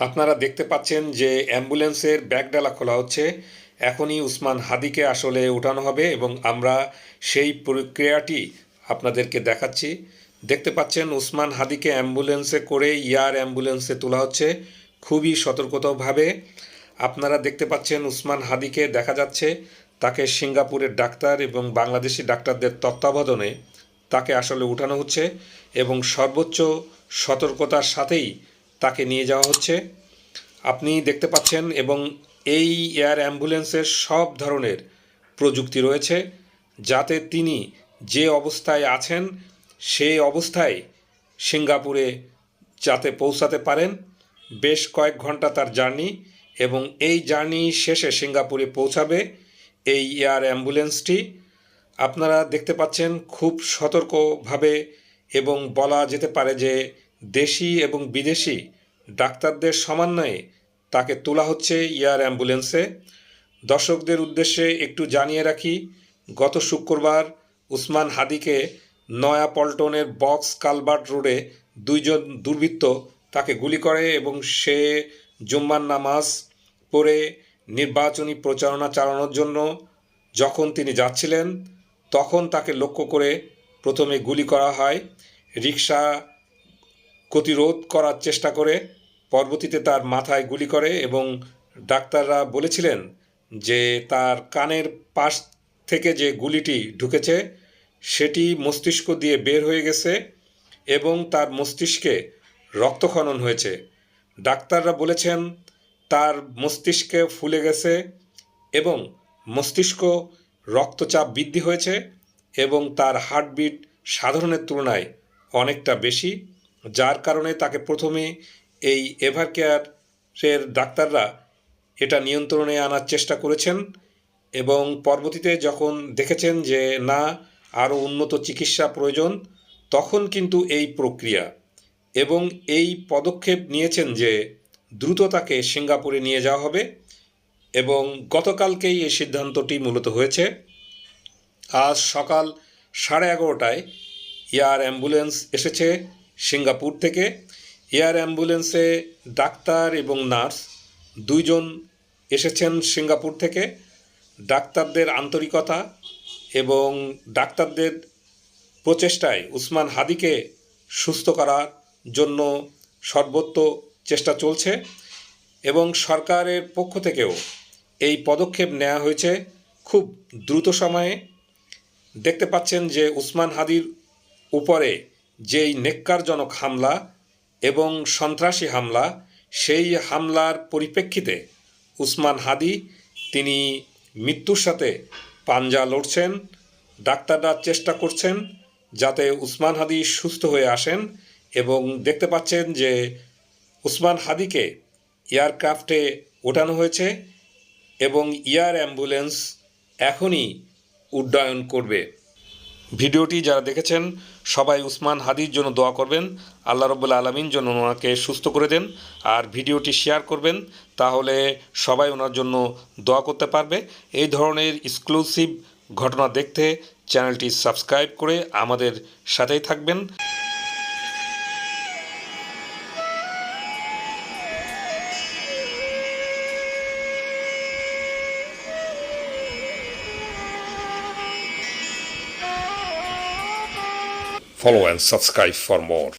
আপনারা দেখতে পাচ্ছেন যে অ্যাম্বুলেন্সের ব্যাগডালা খোলা হচ্ছে। এখনই উসমান হাদিকে আসলে উঠানো হবে এবং আমরা সেই প্রক্রিয়াটি আপনাদেরকে দেখাচ্ছি। দেখতে পাচ্ছেন উসমান হাদিকে অ্যাম্বুলেন্সে করে ইয়ার অ্যাম্বুলেন্সে তোলা হচ্ছে খুবই সতর্কতাভাবে। আপনারা দেখতে পাচ্ছেন উসমান হাদিকে দেখা যাচ্ছে তাকে সিঙ্গাপুরের ডাক্তার এবং বাংলাদেশি ডাক্তারদের তত্ত্বাবধানে তাকে আসলে উঠানো হচ্ছে এবং সর্বোচ্চ সতর্কতার সাথেই তাকে নিয়ে যাওয়া হচ্ছে। আপনি দেখতে পাচ্ছেন এবং এই এয়ার অ্যাম্বুলেন্সের সব ধরনের প্রযুক্তি রয়েছে, যাতে তিনি যে অবস্থায় আছেন, সেই অবস্থায় সিঙ্গাপুরে যাতে পৌঁছাতে পারেন। বেশ কয়েক ঘণ্টা তার জার্নি এবং এই জার্নি শেষে সিঙ্গাপুরে পৌঁছাবে এই এয়ার অ্যাম্বুলেন্সটি। আপনারা দেখতে পাচ্ছেন খুব সতর্কভাবে এবং বলা যেতে পারে যে দেশি এবং বিদেশি ডাক্তারদের সমন্বয়ে তাকে তোলা হচ্ছে এয়ার অ্যাম্বুলেন্সে। দর্শকদের উদ্দেশ্যে একটু জানিয়ে রাখি, গত শুক্রবার উসমান হাদিকে নয়া পল্টনের বক্স কালবার্ট রোডে দুইজন দুর্বৃত্ত তাকে গুলি করে এবং সে জুম্মার নামাজ পড়ে নির্বাচনী প্রচারণা চালানোর জন্য যখন তিনি যাচ্ছিলেন, তখন তাকে লক্ষ্য করে প্রথমে গুলি করা হয় রিক্সা গতিরোধ করার চেষ্টা করে পরবর্তীতে তার মাথায় গুলি করে এবং ডাক্তাররা বলেছিলেন যে তার কানের পাশ থেকে যে গুলিটি ঢুকেছে, সেটি মস্তিষ্ক দিয়ে বের হয়ে গেছে এবং তার মস্তিষ্কে রক্তক্ষরণ হয়েছে। ডাক্তাররা বলেছেন তার মস্তিষ্কে ফুলে গেছে এবং মস্তিষ্ক রক্তচাপ বৃদ্ধি হয়েছে এবং তার হার্টবিট সাধারণের তুলনায় অনেকটা বেশি, যার কারণে তাকে প্রথমে এই এভারকেয়ারের ডাক্তাররা এটা নিয়ন্ত্রণে আনার চেষ্টা করেছেন এবং পরবর্তীতে যখন দেখেছেন যে না, আরও উন্নত চিকিৎসা প্রয়োজন, তখন কিন্তু এই প্রক্রিয়া এবং এই পদক্ষেপ নিয়েছেন যে দ্রুত তাকে সিঙ্গাপুরে নিয়ে যাওয়া হবে এবং গতকালকেই এই সিদ্ধান্তটি মূলত হয়েছে। আজ সকাল সাড়ে এগারোটায় এয়ার অ্যাম্বুলেন্স এসেছে সিঙ্গাপুর থেকে। এয়ার অ্যাম্বুলেন্সে ডাক্তার এবং নার্স দুইজন এসেছেন সিঙ্গাপুর থেকে। ডাক্তারদের আন্তরিকতা এবং ডাক্তারদের প্রচেষ্টায় উসমান হাদিকে সুস্থ করার জন্য সর্বত্র চেষ্টা চলছে এবং সরকারের পক্ষ থেকেও এই পদক্ষেপ নেওয়া হয়েছে খুব দ্রুত সময়ে। দেখতে পাচ্ছেন যে উসমান হাদির উপরে যেই নেককারজনক হামলা এবং সন্ত্রাসী হামলা, সেই হামলার পরিপ্রেক্ষিতে উসমান হাদি, তিনি মৃত্যুর সাথে পাঞ্জা লড়ছেন, ডাক্তাররা চেষ্টা করছেন যাতে উসমান হাদি সুস্থ হয়ে আসেন এবং দেখতে পাচ্ছেন যে উসমান হাদিকে এয়ারক্রাফটে ওঠানো হয়েছে এবং এয়ার অ্যাম্বুলেন্স এখনই উড্ডয়ন করবে। ভিডিওটি যারা দেখেছেন, সবাই উসমান হাদির জন্য দোয়া করবেন। আল্লাহ রব্বুল আলমিন জন্য ওনাকে সুস্থ করে দেন। আর ভিডিওটি শেয়ার করবেন, তাহলে সবাই ওনার জন্য দোয়া করতে পারবে। এই ধরনের এক্সক্লুসিভ ঘটনা দেখতে চ্যানেলটি সাবস্ক্রাইব করে আমাদের সাথেই থাকবেন। Follow and subscribe for more.